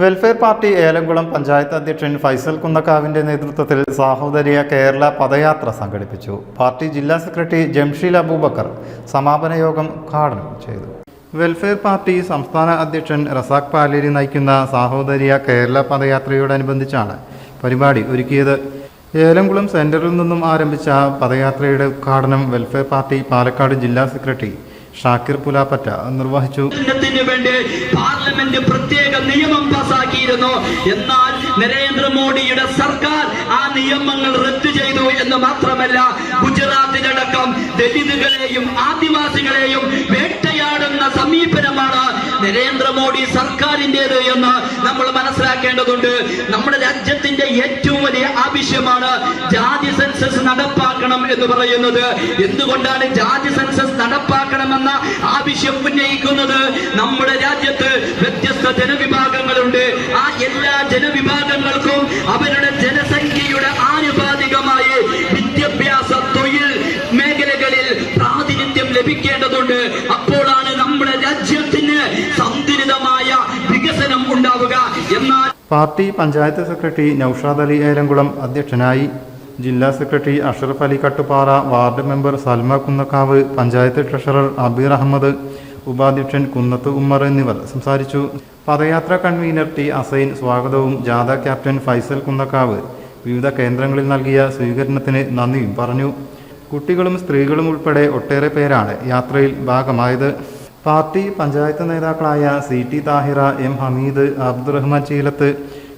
Welfare party Elamkulam panchayat അധ്യക്ഷൻ ഫൈസൽ കുന്നക്കാവിന്റെ നേതൃത്വത്തിൽ സാഹോദര്യ കേരള പദയാത്ര സംഘടിപ്പിച്ചു. പാർട്ടി ജില്ലാ സെക്രട്ടറി ജംഷീൽ അബൂബക്കർ സമാപന യോഗം ഉദ്ഘാടനം ചെയ്തു. വെൽഫെയർ പാർട്ടി സംസ്ഥാന അധ്യക്ഷൻ റസാഖ് പാലേരി നയിക്കുന്ന സാഹോദര്യ കേരള പദയാത്രയോടനുബന്ധിച്ചാണ് പരിപാടി ഒരുക്കിയത്. ഏലംകുളം സെന്ററിൽ നിന്നും ആരംഭിച്ച പദയാത്രയുടെ ഉദ്ഘാടനം വെൽഫെയർ പാർട്ടി പാലക്കാട് ജില്ലാ സെക്രട്ടറി ഷാക്കിർ പുലാപ്പറ്റ നിർവഹിച്ചു. വേണ്ടി പാർലമെന്റ് പ്രത്യേക നിയമം പാസാക്കിയിരുന്നു. എന്നാൽ നരേന്ദ്രമോദിയുടെ സർക്കാർ ആ നിയമങ്ങൾ റദ്ദു ചെയ്തു എന്ന് മാത്രമല്ല ഗുജറാത്തിലടക്കം ദലിതുകളെയും ആദിവാസികളെയും സമീപനമാണ് നരേന്ദ്രമോദി സർക്കാരിന്റെത് എന്ന് നമ്മൾ മനസ്സിലാക്കേണ്ടതുണ്ട്. നമ്മുടെ രാജ്യത്തിന്റെ ഏറ്റവും വലിയ ആവശ്യമാണ് ജാതി സെൻസസ് നടപ്പാക്കണം എന്ന് പറയുന്നത്. എന്തുകൊണ്ടാണ് ജാതി സെൻസസ് നടപ്പാക്കണമെന്ന ആവശ്യം ഉന്നയിക്കുന്നത്? നമ്മുടെ രാജ്യത്ത് വ്യത്യസ്ത ജനവിഭാഗങ്ങളുണ്ട്. ആ എല്ലാ ജനവിഭാഗങ്ങൾക്കും അവരുടെ ജനസംഖ്യയുടെ ആനുപാതികമായി പാർട്ടി പഞ്ചായത്ത് സെക്രട്ടറി നൌഷാദ് അലി ഏലംകുളം അധ്യക്ഷനായി ജില്ലാ secretary Ashraf Ali Kattupara ward member Salma Kunnakkavu panchayat treasurer Abeer Ahammed ഉപാധ്യക്ഷൻ കുന്നത്ത് ഉമ്മർ എന്നിവർ സംസാരിച്ചു. പദയാത്ര കൺവീനർ ടി അസൈൻ സ്വാഗതവും ജാഥ ക്യാപ്റ്റൻ ഫൈസൽ കുന്നക്കാവ് വിവിധ കേന്ദ്രങ്ങളിൽ നൽകിയ സ്വീകരണത്തിന് നന്ദിയും പറഞ്ഞു. കുട്ടികളും സ്ത്രീകളും ഉൾപ്പെടെ ഒട്ടേറെ പേരാണ് യാത്രയിൽ ഭാഗമായത്. പാർട്ടി പഞ്ചായത്ത് നേതാക്കളായ C T Thahira M Hameed Abdurahman Cheelath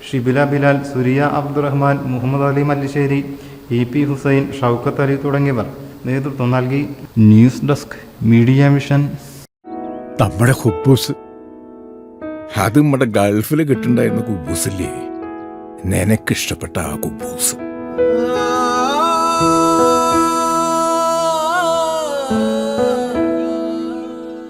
Shibila Bilal Suriya Abdurahman Muhammad Ali Mallisseri E P Hussain Shoukath Ali തുടങ്ങിയവർ നേതൃത്വം നൽകി. News desk media mission. നമ്മുടെ ഹുബൂസ് അത് നമ്മുടെ ഗൾഫിൽ കിട്ടുണ്ടായിരുന്ന കുബൂസില്ലേ? നിനക്കിഷ്ടപ്പെട്ട ആ കുബൂസ്.